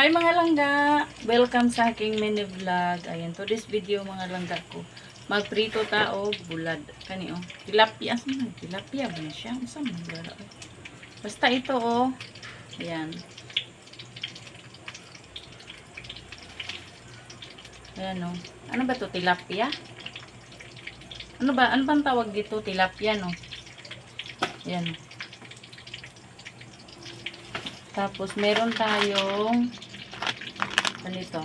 Hi mga langga! Welcome sa aking mini vlog. Ayan, to this video mga langga ko. Magprito ta og bulad. Kani oh. Tilapia. Saan? Tilapia ba na siya? Saan man? Basta ito oh. Ayan. Ayan oh. Ano ba to? Tilapia? Ano ba? Ano bang tawag dito? Tilapia no? Ayan. Tapos meron tayong ganito.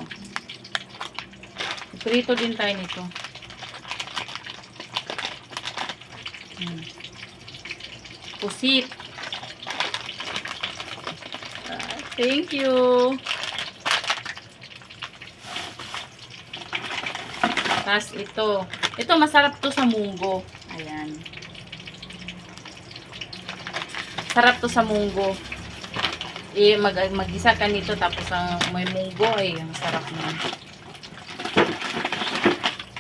Prito din tayo nito. Hmm. Pusit. Ah, thank you. Tapos ito. Ito masarap to sa munggo. Ayan. Sarap to sa munggo eh, mag, mag-isa ka nito tapos ang may munggo ay ang sarap na.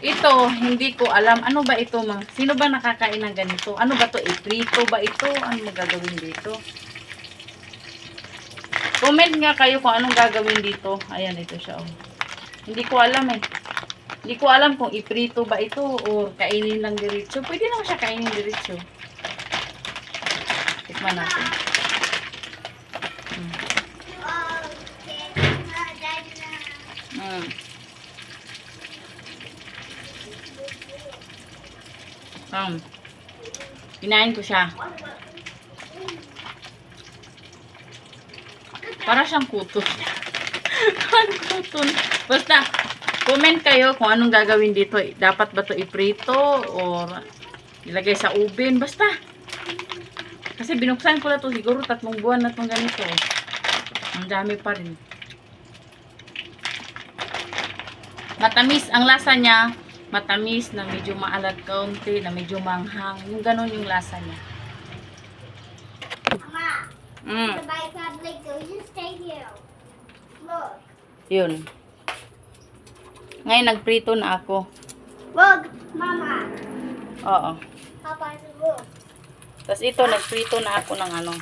Ito, hindi ko alam. Ano ba ito, mga? Sino ba nakakain ng ganito? Ano ba to? Iprito ba ito? Ano magagawin dito? Comment nga kayo kung anong gagawin dito. Ayan, ito siya. Oh. Hindi ko alam eh. Hindi ko alam kung iprito ba ito o kainin lang diretso. Pwede naman siya kainin diretso. Tikman natin. Mm. Um, kinain ko siya. Para siyang kutot. Parang kuton. Basta, comment kayo kung anong gagawin dito. Dapat ba to iprito or ilagay sa oven. Basta. Kasi binuksan ko na to siguro tatlong buwan na itong ganito. Ang dami pa rin. Matamis ang lasa niya. Matamis na medyo maalat kaunti, na medyo manghang. Yung ganon yung lasa niya. Mama, Mm. Look. Yun. Ngayon nagprito na ako. Look, Mama. Oo. Papa, look. Tapos ito, nagprito na ako ng ano.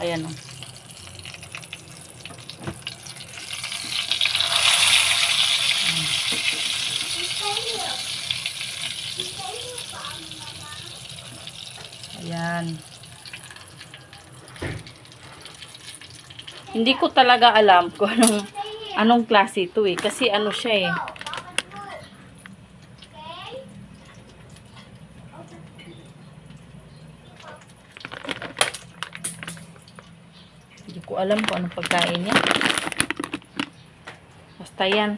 Ayan o. Mama. Ayan. Hindi ko talaga alam kung anong, anong klase ito eh. Kasi ano siya eh. Ko alam kung anong pagkain niya. Basta yan.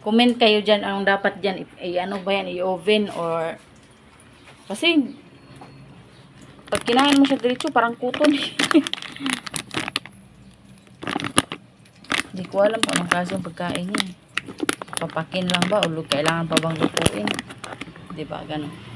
Comment kayo dyan anong dapat dyan. I, ano ba yan? I-oven or... Kasi pag kinain mo siya diretso, parang kuton. Hindi ko alam kung anong klaseng pagkain niya. Papakin lang ba o kailangan pa bang lutuin? 'Di ba Ganon.